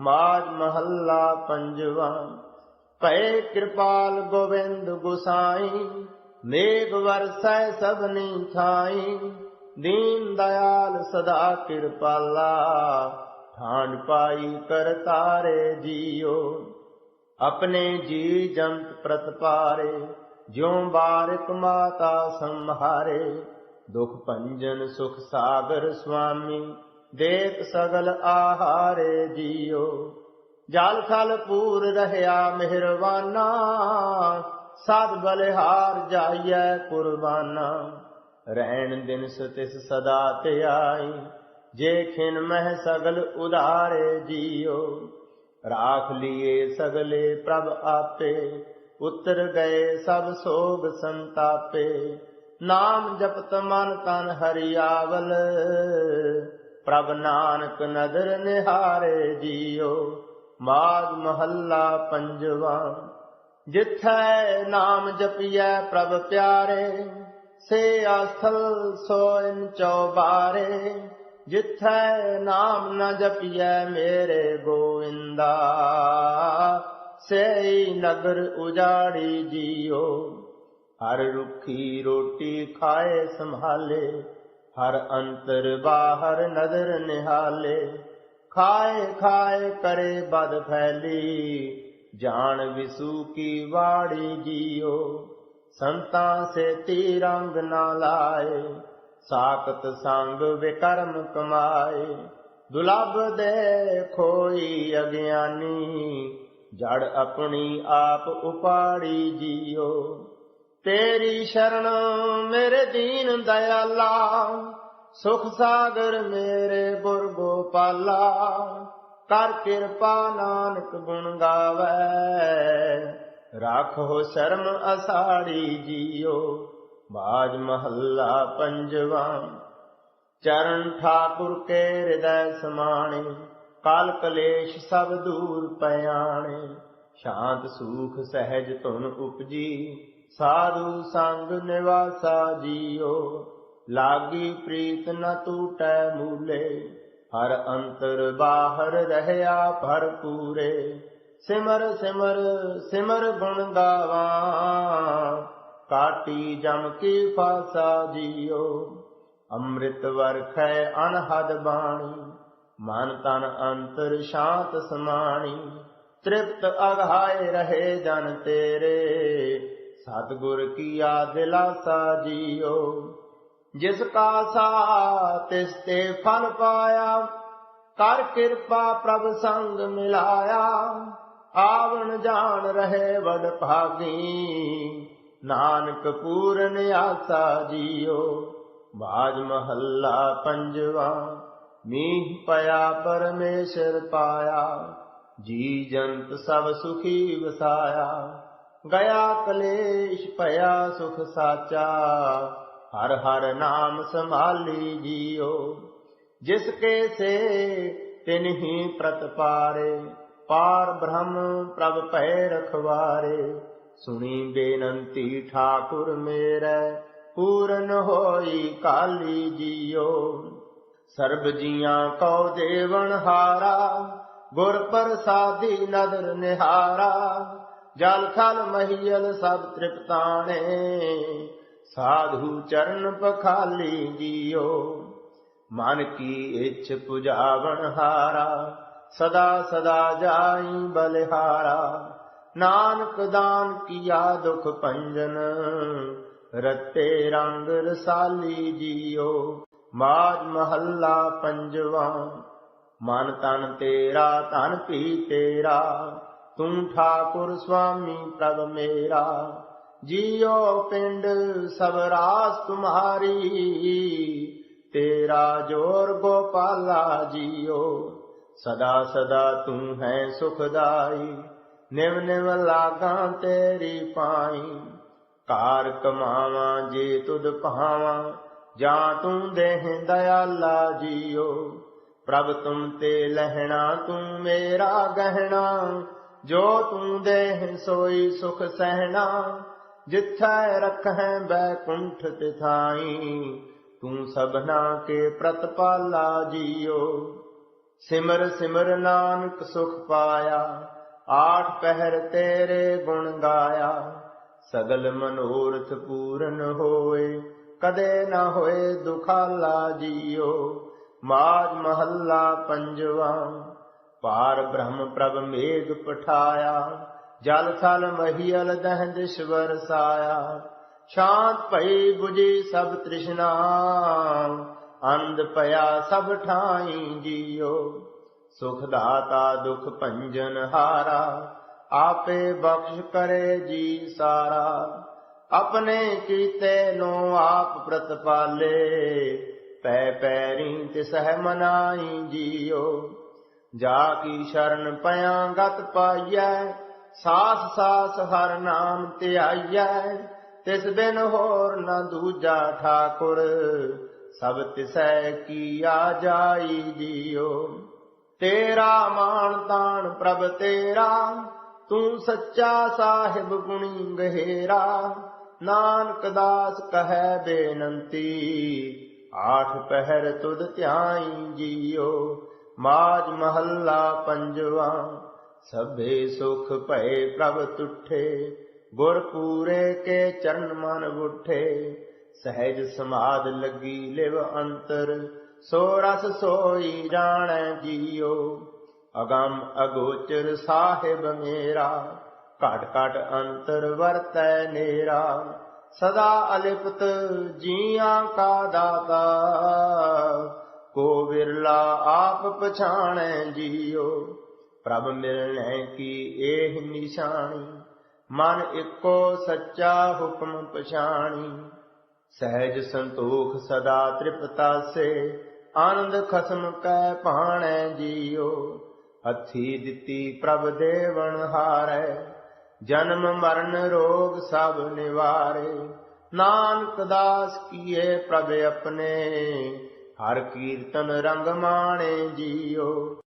ਮਾਜ ਮਹੱਲਾ ਪੰਜਵਾ। ਭਏ ਕਿਰਪਾਲ ਗੋਬਿੰਦ ਗੁਸਾਈ, ਮੇਘ ਵਰਸੈ ਸਭਨੀ ਥਾਈ। ਦੀਨ ਦਇਆਲ ਸਦਾ ਕਿਰਪਾਲਾ ਠਾਣ ਪਾਈ ਕਰ ਤਾਰੇ ਜੀਓ। ਆਪਣੇ ਜੀ ਜੰਤ ਪ੍ਰਤਪਾਰੇ ਜਿਉ ਬਾਰਿਕ ਮਾਤਾ ਸੰਹਾਰੇ। ਦੁਖ ਭੰਜਨ ਸੁਖ ਸਾਗਰ ਸੁਆਮੀ ਦੇਖ ਸਗਲ ਆਹਾਰੇ ਜੀਓ। ਜਲ ਥਲ ਪੂਰ ਰਹਿਆ ਮਿਹਰਵਾਨਾ ਸਾਧ ਬਲਿਹਾਰ ਜਾਈਐ ਕੁਰਬਾਨਾ। ਰਹਿਣ ਦਿਨ ਸਤਿਸ ਸਦਾ ਧਿਆਈ ਜੇ ਖਿਨ ਮਹਿ ਸਗਲ ਉਧਾਰੇ ਜੀਓ। ਰਾਖ ਲੀਏ ਸਗਲੇ ਪ੍ਰਭ ਆਪੇ, ਉਤਰ ਗਏ ਸਭ ਸੋਗ ਸੰਤਾਪੇ। ਨਾਮ ਜਪਤ ਮਨ ਤਨ ਹਰਿਆਵਲ ਪ੍ਰਭ ਨਾਨਕ ਨਦਰ ਨਿਹਾਰੇ ਜੀਓ, ਮਾਗ ਮਹੱਲਾ ਪੰਜਵਾ। ਜਿਥੈ ਨਾਮ ਜਪੀਐ ਪ੍ਰਭ ਪਿਆਰੇ, ਸੇ ਆਸਥਲ ਸੋਇਨ ਚੌਬਾਰੇ। ਜਿਥੈ ਨਾਮ ਨ ਜਪੀਐ ਮੇਰੇ ਗੋਵਿੰਦਾ ਸੇਈ ਨਗਰ ਉਜਾੜੀ ਜੀਓ। ਹਰ ਰੁਖੀ ਰੋਟੀ ਖਾਏ ਸੰਭਾਲੇ ਹਰ ਅੰਤਰ ਬਾਹਰ ਨਦਰ ਨਿਹਾਲੇ, ਖਾਏ ਖਾਏ ਕਰੇ ਬਦ ਫੈਲੀ। ਜਾਣ ਵਿਸੂ ਕੀ ਵਾੜੀ ਜੀਓ, ਸੰਤਾਂ ਸੇ ਤੀ ਰੰਗ ਨਾ ਲਾਏ। ਸਾਖਤ ਸੰਗ ਵਿਕਰਮ ਕਮਾਏ ਦੁਲਬ ਦੇ ਖੋਈ ਅਗਿਆਨੀ। ਜੜ ਆਪਣੀ ਆਪ ਉਪਾੜੀ ਜੀਓ ਤੇਰੀ ਸ਼ਰਨ ਮੇਰੇ ਦੀਨ ਦਇਆਲਾ, ਸੁਖ ਸਾਗਰ ਮੇਰੇ ਗੁਰ ਗੋਪਾਲਾ ਕਰ ਕਿਰਪਾ ਨਾਨਕ ਗੁਣ ਗਾਵੇ। ਰਾਖੋ ਸ਼ਰਮ ਅਸਾੜੀ ਜੀਓ, ਬਾਜ ਮਹੱਲਾ ਪੰਜਵਾ। ਚਰਨ ਠਾਕੁਰ ਕੇ ਹਿਰਦੈ ਸਮਾਣੇ, ਕਾਲ ਕਲੇਸ਼ ਸਭ ਦੂਰ ਪਿਆਣੇ। ਸ਼ਾਂਤ ਸੂਖ ਸਹਿਜ ਧੁਨ ਉਪਜੀ ਸਾਧੂ ਸੰਗ ਨਿਵਾਸਾ ਜੀਓ, ਲਾਗੀ ਪ੍ਰੀਤ ਨ ਟੂਟੈ ਮੂਲੇ, ਹਰ ਅੰਤਰ ਬਾਹਰ ਰਹਿਆ ਭਰਪੂਰੇ ਸਿਮਰ ਸਿਮਰ ਸਿਮਰ ਗੁਣ ਗਾਵਾ, ਕਾਟੀ ਜਮ ਕੀ ਫਾਸਾ ਜੀਓ। ਅੰਮ੍ਰਿਤ ਵਰਖੈ ਅਨਹਦ ਬਾਣੀ, ਮਨ ਤਨ ਅੰਤਰ ਸ਼ਾਂਤ ਸਮਾਣੀ। ਤ੍ਰਿਪਤ ਅਗਾਏ ਰਹੇ ਜਨ ਤੇਰੇ ਸਤਗੁਰ ਕੀਆ ਦਿਲਾਸਾ ਜੀਓ, ਜਿਸ ਕਾ ਸਾ ਤਿਸ ਤੇ ਫਲ ਪਾਇਆ, ਕਰ ਕਿਰਪਾ ਪ੍ਰਭ ਸੰਗ ਮਿਲਾਇਆ, ਆਵਣ ਜਾਣ ਰਹੇ ਵਡ ਭਾਗੀ। ਨਾਨਕ ਪੂਰਨ ਆਸਾ ਜੀਓ, ਬਾਜ ਮਹੱਲਾ ਪੰਜਵਾ, ਮੀਹ ਪਿਆ ਪਰਮੇਸ਼ਰ ਪਾਇਆ, ਜੀ ਜੰਤ ਸਭ ਸੁਖੀ ਵਸਾਇਆ। ਗਿਆ ਕਲੇਸ਼ ਭਇਆ ਸੁਖ ਸਾਚਾ। ਹਰ ਹਰ ਨਾਮ ਸੰਭਾਲੀ ਜੀਓ। ਜਿਸ ਕੇ ਸੇ ਤਿਨ ਪ੍ਰਤਪਾਰੇ ਪਾਰ। ਬ੍ਰਹਮ ਪ੍ਰਭ ਭੈ ਰਖਵਾਰੇ। ਸੁਣੀ ਬੇਨੰਤੀ ਠਾਕੁਰ ਮੇਰੇ। ਪੂਰਨ ਹੋਈ ਕਾਲੀ ਜੀਓ। ਸਰਬ ਜੀਆਂ ਕਉ ਦੇਵਨ ਹਾਰਾ। ਗੁਰ ਪ੍ਰਸਾਦੀ ਨਦਰ ਨਿਹਾਰਾ। ਜਲ ਥਲ ਮਹੀਲ ਸਭ ਤ੍ਰਿਪਤਾਣੇ। ਸਾਧੂ ਚਰਨ ਪਖਾਲੀ ਜੀਓ। ਮਨ ਕੀ ਇੱਛ ਪੁਜਾਵਣ ਹਾਰਾ, ਸਦਾ ਸਦਾ ਜਾਈ ਬਲਿਹਾਰਾ। ਨਾਨਕ ਦਾਨ ਕੀਆ ਦੁਖ ਪੰਜਨ ਰਤੇ ਰੰਗ ਰਸਾਲੀ ਜੀਓ। ਮਾਜ ਮਹੱਲਾ ਪੰਜਵਾ, ਮਨ ਤਨ ਤੇਰਾ, ਤਨ ਪੀ ਤੇਰਾ। ਤੂੰ ਠਾਕੁਰ ਸੁਆਮੀ ਪ੍ਰਭ ਮੇਰਾ ਜੀਓ ਪਿੰਡ ਸਭ ਰਾਸ ਤੁਮਾਰੀ ਤੇਰਾ ਜੋਰ ਗੋਪਾਲਾ ਜੀਓ ਸਦਾ ਸਦਾ ਤੂੰ ਹੈ ਸੁਖਦਾਈ ਨਿਵ ਨਿਵ ਲਾਗਾਂ ਤੇਰੀ ਪਾਈ ਕਾਰ ਕਮਾਵਾਂ ਜੇ ਤੁਧ ਭਾਵਾਂ ਜਾਂ ਤੂੰ ਦੇਹ ਦਇਆਲਾ ਜੀਓ ਪ੍ਰਭ ਤੁਮ ਤੇ ਲਹਿਣਾ ਤੂੰ ਮੇਰਾ ਗਹਿਣਾ ਜੋ ਤੂੰ ਦੇਹ ਸੋਈ ਸੁਖ ਸਹਿਣਾ, ਜਿੱਥੈ ਰਖੈ ਬੈਕੁੰਠ ਤਿਥਾਈ, ਤੂੰ ਸਭਨਾ ਕੇ ਪ੍ਰਤਪਾਲਾ ਜੀਓ। ਸਿਮਰ ਸਿਮਰ ਨਾਨਕ ਸੁਖ ਪਾਇਆ, ਆਠ ਪਹਿਰ ਤੇਰੇ ਗੁਣ ਗਾਇਆ। ਸਗਲ ਮਨੋਰਥ ਪੂਰਨ ਹੋਏ, ਕਦੇ ਨਾ ਹੋਏ ਦੁਖਾਲਾ ਜੀਓ। ਮਾਜ ਮਹੱਲਾ ਪੰਜਵਾ ਪਾਰ ਬ੍ਰਹਮ ਪ੍ਰਭ ਮੇਘ ਪਠਾਇਆ, ਜਲ ਥਲ ਮਹੀਲ ਦਹਿ ਦਿਸ਼ ਵਰਸਾਇਆ ਸ਼ਾਂਤ ਭਈ 부ਜੀ ਸਭ ਤ੍ਰਿਸ਼ਨਾ, ਅੰਧ ਪਿਆ ਸਭ ਠਾਈ ਜੀਓ। ਸੁਖ ਦਾਤਾ ਦੁਖ ਭੰਜਨ ਹਾਰਾ, ਆਪੇ ਬਖਸ਼ ਕਰੇ ਜੀ ਸਾਰਾ। ਆਪਣੇ ਕੀਤੇ ਨੂੰ ਆਪ ਪ੍ਰਤਪਾਲੇ, ਪੈ ਪੈਰੀ ਤਿਸਹਿ ਮਨਾਈ ਜੀਓ। ਜਾ ਕੀ ਸ਼ਰਨ ਪਿਆ ਗਤ ਪਾਈਐ? ਸਾਸ ਸਾਸ ਹਰ ਨਾਮ ਧਿਆਈਐ। ਤਿਸ ਬਿਨ ਹੋਰ ਨ ਦੂਜਾ ਠਾਕੁਰ। ਸਭ ਤਿਸੈ ਕੀਆ ਜਾਈ ਜੀਓ। ਤੇਰਾ ਮਾਨ ਤਾਣ ਪ੍ਰਭ ਤੇਰਾ। ਤੂੰ ਸੱਚਾ ਸਾਹਿਬ ਗੁਣੀ ਗਹਿਰਾ। ਨਾਨਕ ਦਾਸ ਕਹੈ ਬੇਨੰਤੀ। ਆਠ ਪਹਿਰ ਤੁਧ ਧਿਆਈ ਜੀਓ। ਮਾਜ ਮਹੱਲਾ ਪੰਜਵਾ। ਸਭੇ ਸੁਖ ਭਏ ਪ੍ਰਭ ਤੁਠੇ ਗੁਰ ਪੂਰੇ ਕੇ ਚਰਨ ਮਨ ਉਠੇ। ਸਹਿਜ ਸਮਾਦ ਲੱਗੀ ਲਿਵ ਅੰਤਰ, ਸੋ ਰਸ ਸੋਈ ਜਾਣੈ ਜੀਓ ਅਗੰਮ ਅਗੋਚਰ ਸਾਹਿਬ ਮੇਰਾ ਘਟ ਘਟ ਅੰਤਰ ਵਰਤੈ ਨੇਰਾ। ਸਦਾ ਅਲਿਪਤ ਜੀਆਂ ਕਾ ਦਾਤਾ। ਕੋ ਵਿਰਲਾ ਆਪ ਪਛਾਣੈ ਜੀਓ ਪ੍ਰਭ ਮਿਲਣੈ ਕੀ ਇਹ ਨਿਸ਼ਾਨੀ, ਮਨ ਇੱਕੋ ਸੱਚਾ ਹੁਕਮ ਪਛਾਣੀ। ਸਹਿਜ ਸੰਤੋਖ ਸਦਾ ਤ੍ਰਿਪਤਾ ਸੇ, ਆਨੰਦ ਖਸਮ ਕੈ ਪਾਣੈ ਜੀਓ ਹੱਥੀ ਦਿੱਤੀ ਪ੍ਰਭ ਦੇਵਨ ਹਾਰੈ, ਜਨਮ ਮਰਨ ਰੋਗ ਸਭ ਨਿਵਾਰੇ। ਨਾਨਕ ਦਾਸ ਕੀਏ ਪ੍ਰਭ ਆਪਣੇ ਹਰ ਕੀਰਤਨ ਰੰਗ ਮਾਣੇ ਜੀਓ।